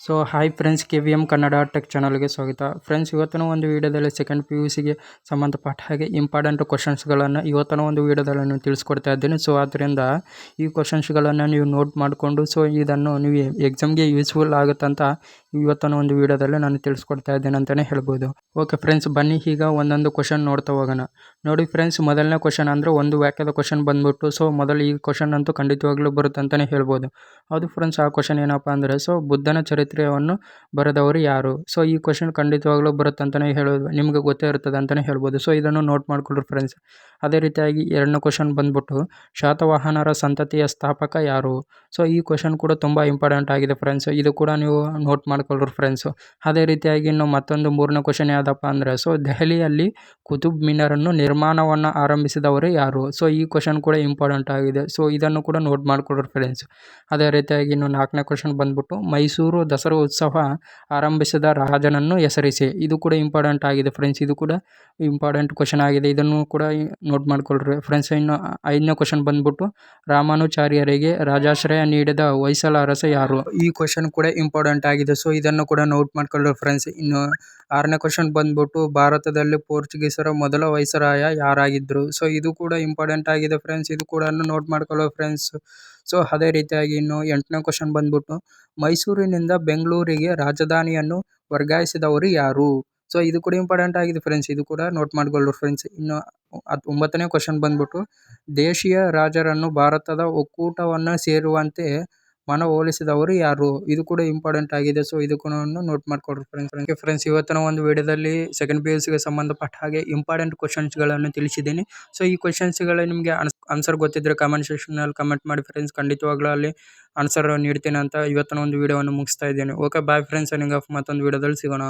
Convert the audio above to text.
So hi friends K V M Kannada tech ಚಾನಲ್ಗೆ ಸ್ವಾಗತ. Friends ಇವತ್ತಿನ ಒಂದು ವೀಡಿಯೋದಲ್ಲಿ ಸೆಕೆಂಡ್ ಪಿ ಯು ಸಿಗೆ ಸಂಬಂಧಪಟ್ಟ ಹಾಗೆ ಇಂಪಾರ್ಟೆಂಟ್ ಕ್ವಶನ್ಸ್ಗಳನ್ನು ಇವತ್ತಿನ ಒಂದು ವೀಡಿಯೋದಲ್ಲಿ ತಿಳಿಸ್ಕೊಡ್ತಾ ಇದ್ದೀನಿ. ಸೊ ಆದ್ದರಿಂದ ಈ ಕ್ವಶನ್ಸ್ಗಳನ್ನು ನೀವು ನೋಟ್ ಮಾಡಿಕೊಂಡು ಸೊ ಇದನ್ನು ನೀವು ಎಕ್ಸಾಮ್ಗೆ ಯೂಸ್ಫುಲ್ ಆಗುತ್ತಂತ ಇವತ್ತಿನ ಒಂದು ವಿಡಿಯೋದಲ್ಲಿ ನಾನು ತಿಳಿಸ್ಕೊಡ್ತಾ ಇದ್ದೇನೆ ಅಂತಲೇ ಹೇಳ್ಬೋದು. ಓಕೆ ಫ್ರೆಂಡ್ಸ್ ಬನ್ನಿ ಈಗ ಒಂದೊಂದು ಕ್ವಶನ್ ನೋಡ್ತಾ ಹೋಗೋಣ. ನೋಡಿ ಫ್ರೆಂಡ್ಸ್ ಮೊದಲನೇ ಕ್ವಶನ್ ಅಂದರೆ ಒಂದು ವಾಕ್ಯದ ಕ್ವಶನ್ ಬಂದ್ಬಿಟ್ಟು ಸೊ ಮೊದಲು ಈ ಕ್ವಶನ್ ಅಂತೂ ಖಂಡಿತವಾಗ್ಲೂ ಬರುತ್ತೆ ಅಂತಲೇ ಹೇಳ್ಬೋದು. ಅದು ಫ್ರೆಂಡ್ಸ್ ಆ ಕ್ವಶನ್ ಏನಪ್ಪ ಅಂದರೆ ಸೊ ಬುದ್ಧನ ಚರಿತ್ರೆಯನ್ನು ಬರೆದವರು ಯಾರು? ಸೊ ಈ ಕ್ವಶನ್ ಖಂಡಿತವಾಗ್ಲೂ ಬರುತ್ತೆ ಅಂತಲೇ ಹೇಳೋದು, ನಿಮಗೆ ಗೊತ್ತೇ ಇರ್ತದೆ ಅಂತಲೇ ಹೇಳ್ಬೋದು. ಸೊ ಇದನ್ನು ನೋಟ್ ಮಾಡ್ಕೊಳ್ರಿ ಫ್ರೆಂಡ್ಸ್ ಅದೇ ರೀತಿಯಾಗಿ ಎರಡನೇ ಕ್ವಶನ್ ಬಂದ್ಬಿಟ್ಟು, ಶಾತವಾಹನರ ಸಂತತಿಯ ಸ್ಥಾಪಕ ಯಾರು? ಸೊ ಈ ಕ್ವಶನ್ ಕೂಡ ತುಂಬ ಇಂಪಾರ್ಟೆಂಟ್ ಆಗಿದೆ ಫ್ರೆಂಡ್ಸ್ ಇದು ಕೂಡ ನೀವು ನೋಟ್ ಮಾಡ್ಕೊಳ್ರಿ ಫ್ರೆಂಡ್ಸು ಅದೇ ರೀತಿಯಾಗಿ ಇನ್ನು ಮತ್ತೊಂದು ಮೂರನೇ ಕ್ವಶನ್ ಯಾವುದಪ್ಪ ಅಂದರೆ ಸೊ ದೆಹಲಿಯಲ್ಲಿ ಕುತುಬ್ ಮಿನಾರನ್ನು ನಿರ್ಮಾಣವನ್ನು ಆರಂಭಿಸಿದವರು ಯಾರು? ಸೊ ಈ ಕ್ವಶನ್ ಕೂಡ ಇಂಪಾರ್ಟೆಂಟ್ ಆಗಿದೆ. ಸೊ ಇದನ್ನು ಕೂಡ ನೋಟ್ ಮಾಡ್ಕೊಳ್ರು ಫ್ರೆಂಡ್ಸ್ ಅದೇ ರೀತಿಯಾಗಿ ಇನ್ನು ನಾಲ್ಕನೇ ಕ್ವಶನ್ ಬಂದ್ಬಿಟ್ಟು, ಮೈಸೂರು ದಸರಾ ಉತ್ಸವ ಆರಂಭಿಸಿದ ರಾಜನನ್ನು ಹೆಸರಿಸಿ. ಇದು ಕೂಡ ಇಂಪಾರ್ಟೆಂಟ್ ಆಗಿದೆ ಫ್ರೆಂಡ್ಸ್ ಇದು ಕೂಡ ಇಂಪಾರ್ಟೆಂಟ್ ಕ್ವಶನ್ ಆಗಿದೆ. ಇದನ್ನು ಕೂಡ ನೋಟ್ ಮಾಡ್ಕೊಳ್ರಿ ಫ್ರೆಂಡ್ಸ್ ಇನ್ನು ಐದನೇ ಕ್ವಶನ್ ಬಂದ್ಬಿಟ್ಟು, ರಾಮಾನುಚಾರ್ಯರಿಗೆ ರಾಜಾಶ್ರಯ ನೀಡಿದ ಹೊಯ್ಸಳ ಅರಸ ಯಾರು? ಈ ಕ್ವಶನ್ ಕೂಡ ಇಂಪಾರ್ಟೆಂಟ್ ಆಗಿದೆ. ಸೊ ಇದನ್ನು ಕೂಡ ನೋಟ್ ಮಾಡ್ಕೊಳ್ಳಿ ಫ್ರೆಂಡ್ಸ್ ಇನ್ನು ಆರನೇ ಕ್ವಶನ್ ಬಂದ್ಬಿಟ್ಟು ಭಾರತದಲ್ಲಿ ಪೋರ್ಚುಗೀಸರ ಮೊದಲ ವೈಸರಾಯ ಯಾರಾಗಿದ್ದರು ಸೊ ಇದು ಕೂಡ ಇಂಪಾರ್ಟೆಂಟ್ ಆಗಿದೆ ಫ್ರೆಂಡ್ಸ್ ಇದು ಕೂಡ ನೋಟ್ ಮಾಡ್ಕೊಳ್ಳೋ ಫ್ರೆಂಡ್ಸ್ ಸೊ ಅದೇ ರೀತಿಯಾಗಿ ಇನ್ನು ಎಂಟನೇ ಕ್ವಶನ್ ಬಂದ್ಬಿಟ್ಟು ಮೈಸೂರಿನಿಂದ ಬೆಂಗಳೂರಿಗೆ ರಾಜಧಾನಿಯನ್ನು ವರ್ಗಾಯಿಸಿದವರು ಯಾರು? ಸೊ ಇದು ಕೂಡ ಇಂಪಾರ್ಟೆಂಟ್ ಆಗಿದೆ ಫ್ರೆಂಡ್ಸ್ ಇದು ಕೂಡ ನೋಟ್ ಮಾಡ್ಕೊಳ್ಳಿ ಫ್ರೆಂಡ್ಸ್ ಇನ್ನು ಒಂಬತ್ತನೇ ಕ್ವಶನ್ ಬಂದ್ಬಿಟ್ಟು ದೇಶೀಯ ರಾಜರನ್ನು ಭಾರತದ ಒಕ್ಕೂಟವನ್ನು ಸೇರುವಂತೆ ಮನವೊಲಿಸಿದವರು ಯಾರು? ಇದು ಕೂಡ ಇಂಪಾರ್ಟೆಂಟ್ ಆಗಿದೆ. ಸೊ ಇದಕ್ಕೂ ನೋಟ್ ಮಾಡ್ಕೊಳ್ರಿ ಫ್ರೆಂಡ್ಸ್ ಫ್ರೆಂಡ್ಸ್ ಇವತ್ತಿನ ಒಂದು ವಿಡಿಯೋದಲ್ಲಿ ಸೆಕೆಂಡ್ ಪಿ ಯು ಸಿಗೆ ಸಂಬಂಧಪಟ್ಟ ಹಾಗೆ ಇಂಪಾರ್ಟೆಂಟ್ ಕ್ವಶನ್ಸ್ಗಳನ್ನು ತಿಳಿಸಿದ್ದೀನಿ. ಸೊ ಈ ಕ್ವಶನ್ಸ್ಗಳ ನಿಮಗೆ ಆನ್ಸರ್ ಗೊತ್ತಿದ್ರೆ ಕಮೆಂಟ್ ಸೆಕ್ಷನಲ್ಲಿ ಕಮೆಂಟ್ ಮಾಡಿ ಫ್ರೆಂಡ್ಸ್ ಖಂಡಿತವಾಗ್ಲೂ ಅಲ್ಲಿ ಆನ್ಸರ್ ನೀಡ್ತೀನಿ ಅಂತ ಇವತ್ತಿನ ಒಂದು ವಿಡಿಯೋವನ್ನು ಮುಗಿಸ್ತಾ ಇದ್ದೀನಿ. ಓಕೆ ಬಾಯ್ ಫ್ರೆಂಡ್ಸ್ ನಿಮಗೆ ಮತ್ತೊಂದು ವಿಡಿಯೋದಲ್ಲಿ ಸಿಗೋಣ.